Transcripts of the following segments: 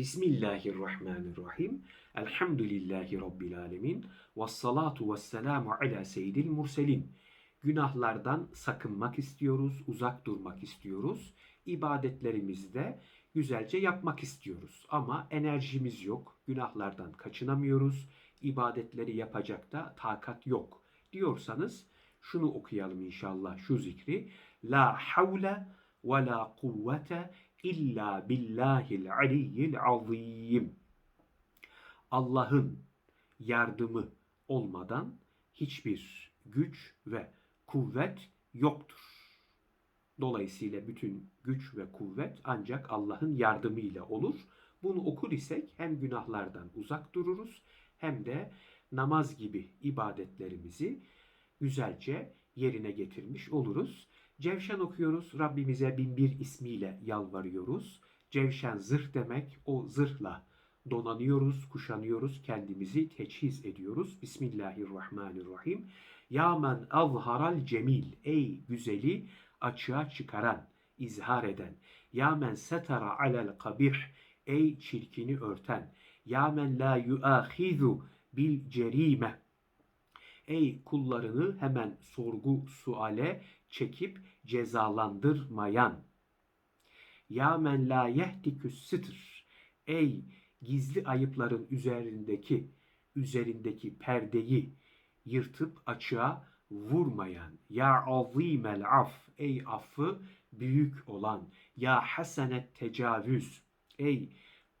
Bismillahirrahmanirrahim. Elhamdülillahi Rabbil alemin. Vessalatu vesselamu ala seyyidil murselin. Günahlardan sakınmak istiyoruz, uzak durmak istiyoruz. İbadetlerimizi de güzelce yapmak istiyoruz. Ama enerjimiz yok, günahlardan kaçınamıyoruz, ibadetleri yapacak da takat yok diyorsanız şunu okuyalım inşallah şu zikri. La havle ve la kuvvete illa billahil aliyyil azim. Allah'ın yardımı olmadan hiçbir güç ve kuvvet yoktur. Dolayısıyla bütün güç ve kuvvet ancak Allah'ın yardımıyla olur. Bunu okur isek hem günahlardan uzak dururuz hem de namaz gibi ibadetlerimizi güzelce yerine getirmiş oluruz. Cevşen okuyoruz. Rabbimize bin bir ismiyle yalvarıyoruz. Cevşen zırh demek. O zırhla donanıyoruz, kuşanıyoruz, kendimizi teçhiz ediyoruz. Bismillahirrahmanirrahim. Ya men azharal cemil. Ey güzeli açığa çıkaran, izhar eden. Ya men setara alel kabih. Ey çirkini örten. Ya men la yuahizu bil cerime. Ey kullarını hemen sorgu suale çekip cezalandırmayan. Ya men la yehdiküs sıtır. Ey gizli ayıpların üzerindeki üzerindeki perdeyi yırtıp açığa vurmayan. Ya azimel af. Ey affı büyük olan. Ya hasenet tecavüz. Ey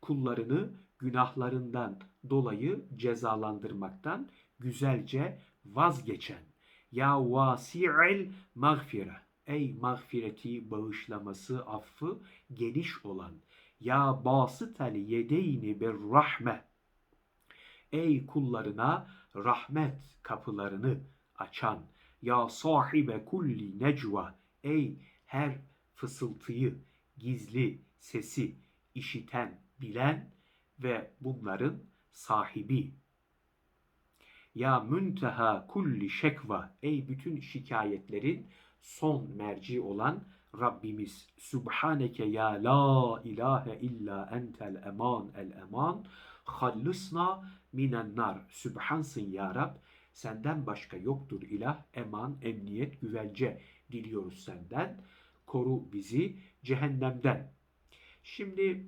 kullarını günahlarından dolayı cezalandırmaktan güzelce vazgeçen. Ya vasi'el mağfire. Ey mağfireti bağışlaması, affı geniş olan. Ya basıtel yedeyni bir rahme. Ey kullarına rahmet kapılarını açan. Ya sahibe kulli necva. Ey her fısıltıyı, gizli sesi işiten, bilen ve bunların sahibi ya münteha kulli şekva. Ey bütün şikayetlerin son merci olan Rabbimiz. Subhaneke ya la ilahe illa entel eman el eman. Hallisna minen nar. Sübhansın ya Rab. Senden başka yoktur ilah eman emniyet güvence diliyoruz senden. Koru bizi cehennemden. Şimdi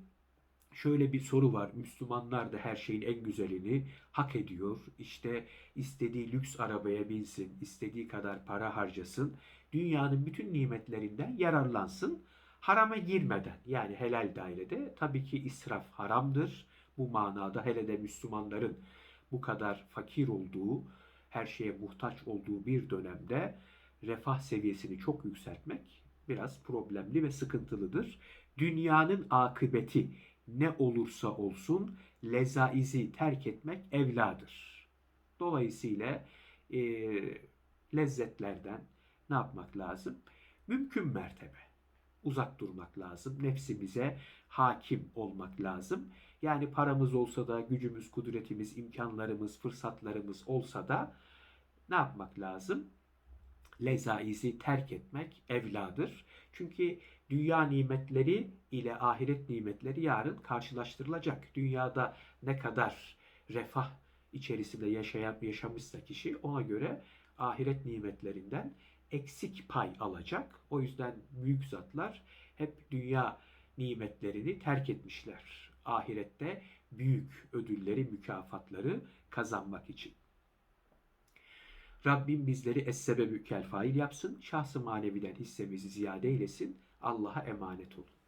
şöyle bir soru var. Müslümanlar da her şeyin en güzelini hak ediyor. İşte istediği lüks arabaya binsin, istediği kadar para harcasın. Dünyanın bütün nimetlerinden yararlansın. Harama girmeden yani helal dairede tabii ki israf haramdır. Bu manada hele de Müslümanların bu kadar fakir olduğu, her şeye muhtaç olduğu bir dönemde refah seviyesini çok yükseltmek biraz problemli ve sıkıntılıdır. Dünyanın akıbeti ne olursa olsun lezaizi terk etmek evladır. Dolayısıyla e, lezzetlerden ne yapmak lazım? Mümkün mertebe uzak durmak lazım. Nefsimize hakim olmak lazım. Yani paramız olsa da, gücümüz, kudretimiz, imkanlarımız, fırsatlarımız olsa da ne yapmak lazım? Lezaizi terk etmek evladır. Çünkü dünya nimetleri ile ahiret nimetleri yarın karşılaştırılacak. Dünyada ne kadar refah içerisinde yaşayan yaşamışsa kişi ona göre ahiret nimetlerinden eksik pay alacak. O yüzden büyük zatlar hep dünya nimetlerini terk etmişler. Ahirette büyük ödülleri, mükafatları kazanmak için. Rabbim bizleri es-sebebü kel fail yapsın. Şahsı maneviden hissemizi ziyade eylesin. Allah'a emanet olun.